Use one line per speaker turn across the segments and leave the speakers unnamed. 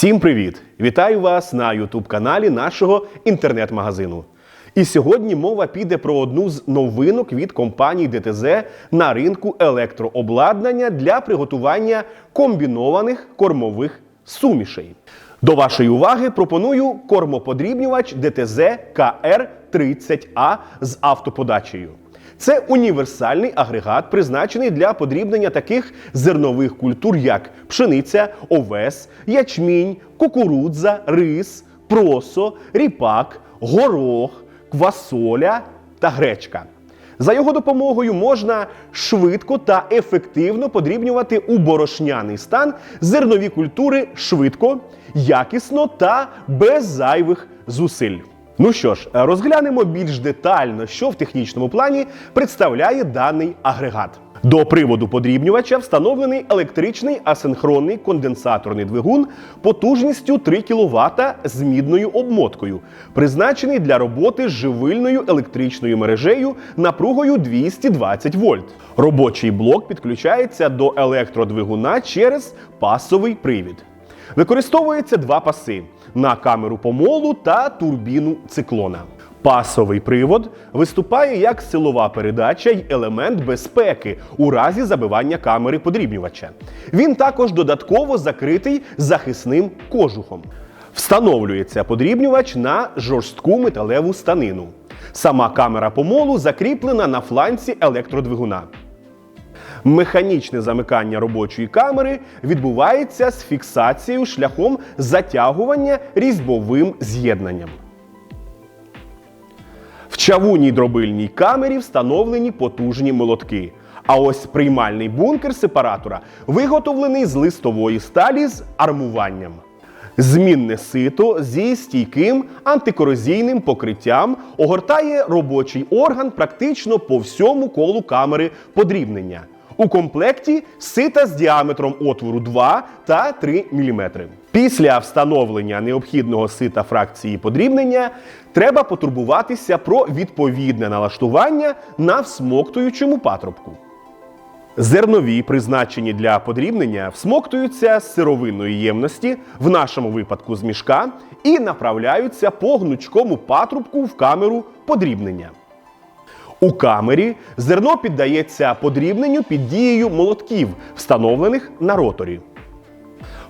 Всім привіт! Вітаю вас на Ютуб-каналі нашого інтернет-магазину. І сьогодні мова піде про одну з новинок від компанії ДТЗ на ринку електрообладнання для приготування комбінованих кормових сумішей. До вашої уваги пропоную кормоподрібнювач ДТЗ КР30А з автоподачею. Це універсальний агрегат, призначений для подрібнення таких зернових культур, як пшениця, овес, ячмінь, кукурудза, рис, просо, ріпак, горох, квасоля та гречка. За його допомогою можна швидко та ефективно подрібнювати у борошняний стан зернові культури швидко, якісно та без зайвих зусиль. Ну що ж, розглянемо більш детально, що в технічному плані представляє даний агрегат. До приводу подрібнювача встановлений електричний асинхронний конденсаторний двигун потужністю 3 кВт з мідною обмоткою, призначений для роботи з живильною електричною мережею напругою 220 вольт. Робочий блок підключається до електродвигуна через пасовий привід. Використовується два паси на камеру помолу та турбіну циклона. Пасовий привод виступає як силова передача й елемент безпеки у разі забивання камери подрібнювача. Він також додатково закритий захисним кожухом. Встановлюється подрібнювач на жорстку металеву станину. Сама камера помолу закріплена на фланці електродвигуна. Механічне замикання робочої камери відбувається з фіксацією шляхом затягування різьбовим з'єднанням. В чавунній дробильній камері встановлені потужні молотки. А ось приймальний бункер сепаратора виготовлений з листової сталі з армуванням. Змінне сито зі стійким антикорозійним покриттям огортає робочий орган практично по всьому колу камери подрібнення. У комплекті сита з діаметром отвору 2 та 3 мм. Після встановлення необхідного сита фракції подрібнення треба потурбуватися про відповідне налаштування на всмоктуючому патрубку. Зернові, призначені для подрібнення, всмоктуються з сировинної ємності, в нашому випадку з мішка, і направляються по гнучкому патрубку в камеру подрібнення. У камері зерно піддається подрібненню під дією молотків, встановлених на роторі.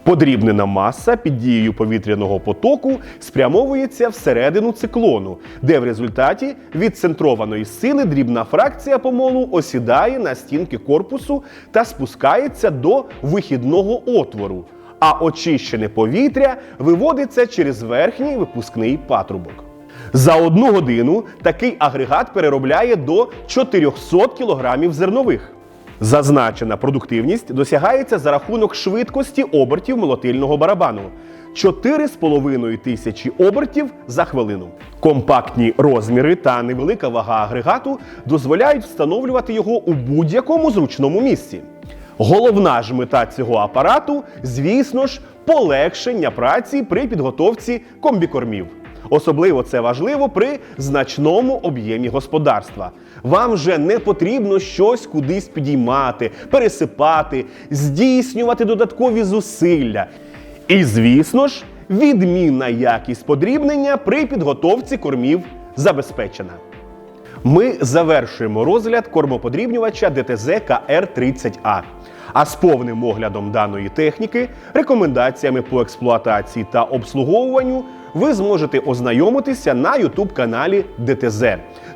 Подрібнена маса під дією повітряного потоку спрямовується всередину циклону, де в результаті від центрованої сили дрібна фракція помолу осідає на стінки корпусу та спускається до вихідного отвору, а очищене повітря виводиться через верхній випускний патрубок. За одну годину такий агрегат переробляє до 400 кг зернових. Зазначена продуктивність досягається за рахунок швидкості обертів молотильного барабану 4,5 тисячі обертів за хвилину. Компактні розміри та невелика вага агрегату дозволяють встановлювати його у будь-якому зручному місці. Головна ж мета цього апарату, звісно ж, полегшення праці при підготовці комбікормів. Особливо це важливо при значному об'ємі господарства. Вам вже не потрібно щось кудись підіймати, пересипати, здійснювати додаткові зусилля. І, звісно ж, відмінна якість подрібнення при підготовці кормів забезпечена. Ми завершуємо розгляд кормоподрібнювача ДТЗ КР30А. А з повним оглядом даної техніки, рекомендаціями по експлуатації та обслуговуванню ви зможете ознайомитися на youtube каналі ДТЗ.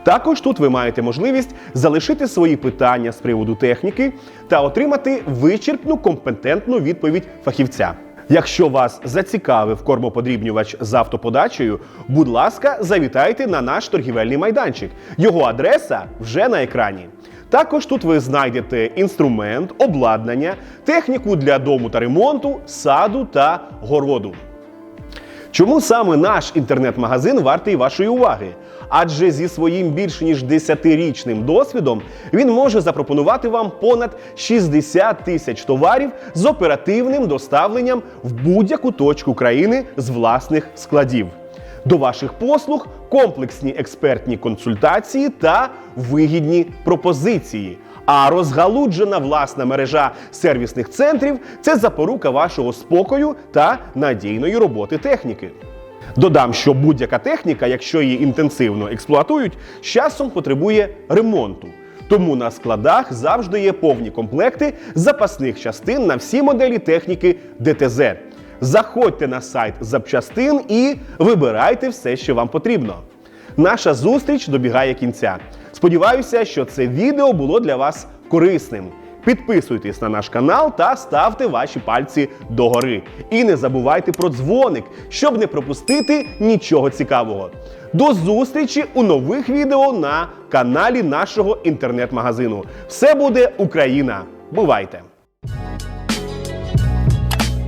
Також тут ви маєте можливість залишити свої питання з приводу техніки та отримати вичерпну компетентну відповідь фахівця. Якщо вас зацікавив кормоподрібнювач з автоподачею, будь ласка, завітайте на наш торгівельний майданчик. Його адреса вже на екрані. Також тут ви знайдете інструмент, обладнання, техніку для дому та ремонту, саду та городу. Чому саме наш інтернет-магазин вартий вашої уваги? Адже зі своїм більш ніж 10-річним досвідом він може запропонувати вам понад 60 тисяч товарів з оперативним доставленням в будь-яку точку країни з власних складів. До ваших послуг комплексні експертні консультації та вигідні пропозиції. А розгалуджена власна мережа сервісних центрів це запорука вашого спокою та надійної роботи техніки. Додам, що будь-яка техніка, якщо її інтенсивно експлуатують, з часом потребує ремонту. Тому на складах завжди є повні комплекти запасних частин на всі моделі техніки ДТЗ. Заходьте на сайт запчастин і вибирайте все, що вам потрібно. Наша зустріч добігає кінця. Сподіваюся, що це відео було для вас корисним. Підписуйтесь на наш канал та ставте ваші пальці догори. І не забувайте про дзвоник, щоб не пропустити нічого цікавого. До зустрічі у нових відео на каналі нашого інтернет-магазину. Все буде Україна! Бувайте!